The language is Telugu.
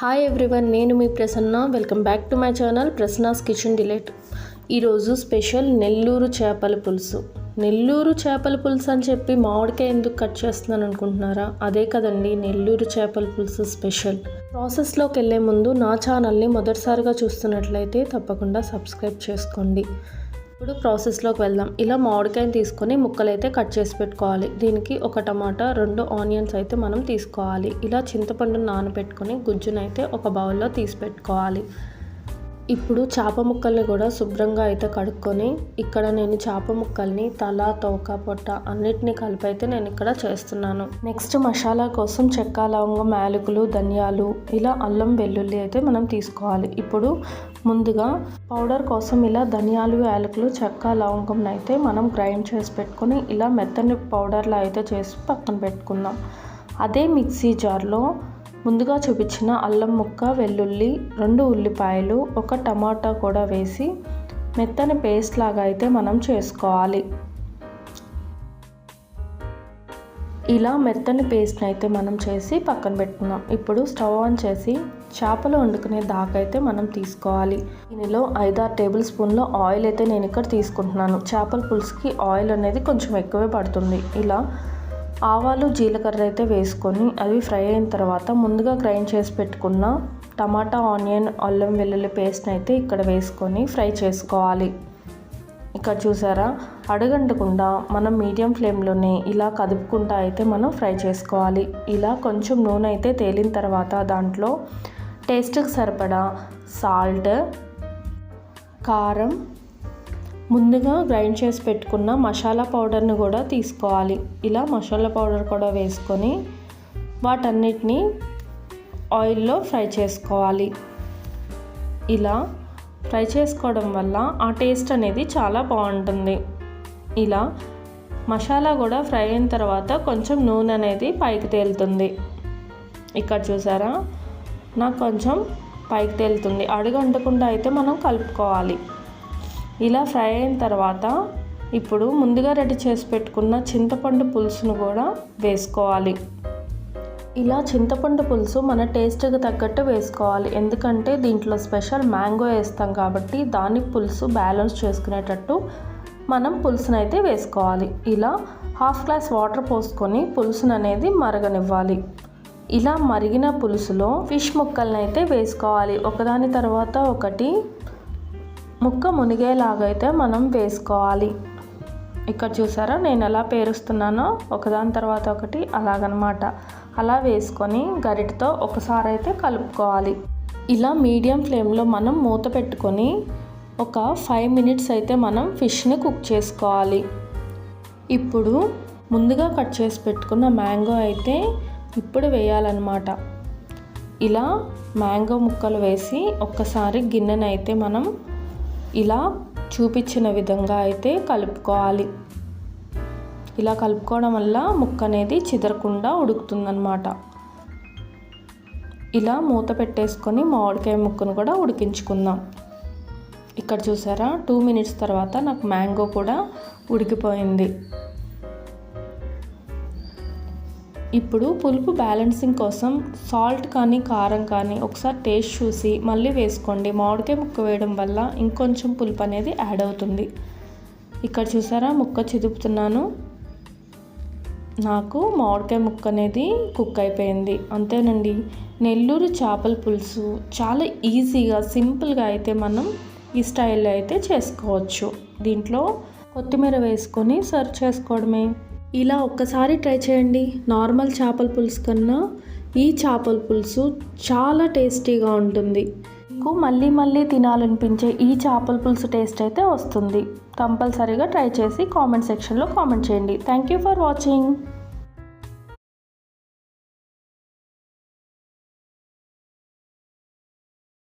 హాయ్ ఎవ్రీవన్ నేను మీ Prasanna. Welcome back to my channel Prasanna's kitchen delight ఈరోజు స్పెషల్ నెల్లూరు చేపల పులుసు. నెల్లూరు చేపల పులుసు అని చెప్పి మామిడికాయ ఎందుకు కట్ చేస్తున్నాను అనుకుంటున్నారా? అదే కదండి నెల్లూరు చేపల పులుసు స్పెషల్ ప్రాసెస్లోకి వెళ్ళే ముందు నా ఛానల్ని మొదటిసారిగా చూస్తున్నట్లయితే తప్పకుండా సబ్స్క్రైబ్ చేసుకోండి. ఇప్పుడు ప్రాసెస్లోకి వెళ్దాం. ఇలా మామిడికాయని తీసుకొని ముక్కలు అయితే కట్ చేసి పెట్టుకోవాలి. దీనికి ఒక టమాటా రెండు ఆనియన్స్ అయితే మనం తీసుకోవాలి. ఇలా చింతపండు నానబెట్టుకొని గుజ్జునైతే ఒక బౌల్లో తీసి పెట్టుకోవాలి. ఇప్పుడు చేప ముక్కల్ని కూడా శుభ్రంగా అయితే కడుక్కొని ఇక్కడ నేను చేప ముక్కల్ని తల తోక పొట్ట అన్నిటిని కలిపి అయితే నేను ఇక్కడ చేస్తున్నాను. నెక్స్ట్ మసాలా కోసం చెక్క లవంగం యాలకులు ధనియాలు ఇలా అల్లం వెల్లుల్లి అయితే మనం తీసుకోవాలి. ఇప్పుడు ముందుగా పౌడర్ కోసం ఇలా ధనియాలు యాలకులు చెక్క లవంగం అయితే మనం గ్రైండ్ చేసి పెట్టుకొని ఇలా మెత్తని పౌడర్లా అయితే చేసి పక్కన పెట్టుకుందాం. అదే మిక్సీ జార్లో ముందుగా చూపించిన అల్లం ముక్క వెల్లుల్లి రెండు ఉల్లిపాయలు ఒక టమాటా కూడా వేసి మెత్తని పేస్ట్ లాగా అయితే మనం చేసుకోవాలి. ఇలా మెత్తని పేస్ట్ని అయితే మనం చేసి పక్కన పెట్టుకున్నాం. ఇప్పుడు స్టవ్ ఆన్ చేసి చేపలు వండుకునే దాకైతే మనం తీసుకోవాలి. దీనిలో ఐదారు టేబుల్ స్పూన్లో ఆయిల్ అయితే నేను ఇక్కడ తీసుకుంటున్నాను. చేపల పులుసుకి ఆయిల్ అనేది కొంచెం ఎక్కువే పడుతుంది. ఇలా ఆవాలు జీలకర్ర అయితే వేసుకొని అవి ఫ్రై అయిన తర్వాత ముందుగా గ్రైండ్ చేసి పెట్టుకున్న టమాటా ఆనియన్ అల్లం వెల్లుల్లి పేస్ట్ని అయితే ఇక్కడ వేసుకొని ఫ్రై చేసుకోవాలి. ఇక్కడ చూసారా? అడగంటకుండా మనం మీడియం ఫ్లేమ్లోనే ఇలా కదుపుకుంటా అయితే మనం ఫ్రై చేసుకోవాలి. ఇలా కొంచెం నూనె అయితే తేలిన తర్వాత దాంట్లో టేస్ట్కి సరిపడా సాల్ట్ కారం ముందుగా గ్రైండ్ చేసి పెట్టుకున్న మసాలా పౌడర్ని కూడా తీసుకోవాలి. ఇలా మసాలా పౌడర్ కూడా వేసుకొని వాటన్నిటిని ఆయిల్లో ఫ్రై చేసుకోవాలి. ఇలా ఫ్రై చేసుకోవడం వల్ల ఆ టేస్ట్ అనేది చాలా బాగుంటుంది. ఇలా మసాలా కూడా ఫ్రై అయిన తర్వాత కొంచెం నూనె అనేది పైకి తేలుతుంది. ఇక్కడ చూసారా? నాకు కొంచెం పైకి తేలుతుంది. అడుగు అంటకుండా అయితే మనం కలుపుకోవాలి. ఇలా ఫ్రై అయిన తర్వాత ఇప్పుడు ముందుగా రెడీ చేసి పెట్టుకున్న చింతపండు పులుసును కూడా వేసుకోవాలి. ఇలా చింతపండు పులుసు మన టేస్ట్కి తగ్గట్టు వేసుకోవాలి. ఎందుకంటే దీంట్లో స్పెషల్ మ్యాంగో వేస్తాం కాబట్టి దాని పులుసు బ్యాలెన్స్ చేసుకునేటట్టు మనం పులుసును అయితే వేసుకోవాలి. ఇలా హాఫ్ గ్లాస్ వాటర్ పోసుకొని పులుసును అనేది మరగనివ్వాలి. ఇలా మరిగిన పులుసులో ఫిష్ ముక్కలను అయితే వేసుకోవాలి. ఒకదాని తర్వాత ఒకటి ముక్క మునిగేలాగైతే మనం వేసుకోవాలి. ఇక్కడ చూసారా? నేను ఎలా పేరుస్తున్నానో ఒకదాని తర్వాత ఒకటి అలాగనమాట. అలా వేసుకొని గరిటతో ఒకసారి అయితే కలుపుకోవాలి. ఇలా మీడియం ఫ్లేమ్లో మనం మూత పెట్టుకొని ఒక ఫైవ్ మినిట్స్ అయితే మనం ఫిష్ని కుక్ చేసుకోవాలి. ఇప్పుడు ముందుగా కట్ చేసి పెట్టుకున్న మ్యాంగో అయితే ఇప్పుడు వేయాలన్నమాట. ఇలా మ్యాంగో ముక్కలు వేసి ఒక్కసారి గిన్నెనైతే మనం ఇలా చూపించిన విధంగా అయితే కలుపుకోవాలి. ఇలా కలుపుకోవడం వల్ల ముక్క అనేది చిదరకుండా ఉడుకుతుందన్నమాట. ఇలా మూత పెట్టేసుకొని మామిడికాయ ముక్కను కూడా ఉడికించుకుందాం. ఇక్కడ చూసారా? టూ మినిట్స్ తర్వాత నాకు మ్యాంగో కూడా ఉడికిపోయింది. ఇప్పుడు పులుపు బ్యాలెన్సింగ్ కోసం సాల్ట్ కానీ కారం కానీ ఒకసారి టేస్ట్ చూసి మళ్ళీ వేసుకోండి. మామిడికాయ ముక్క వేయడం వల్ల ఇంకొంచెం పులుపు అనేది యాడ్ అవుతుంది. ఇక్కడ చూసారా ముక్క చిదుపుతున్నాను. నాకు మామిడికాయ ముక్క అనేది కుక్ అయిపోయింది. అంతేనండి. నెల్లూరు చేపల పులుసు చాలా ఈజీగా సింపుల్గా అయితే మనం ఈ స్టైల్లో అయితే చేసుకోవచ్చు. దీంట్లో కొత్తిమీర వేసుకొని సర్వ్ చేసుకోవడమే. ఇలా ఒక్కసారి ట్రై చేయండి. నార్మల్ చేపల పులుసు కన్నా ఈ చేపల పులుసు చాలా టేస్టీగా ఉంటుంది. మీకు మళ్ళీ మళ్ళీ తినాలనిపించే ఈ చేపల పులుసు టేస్ట్ అయితే వస్తుంది. కంపల్సరీగా ట్రై చేసి కామెంట్ సెక్షన్లో కామెంట్ చేయండి. Thank you for watching.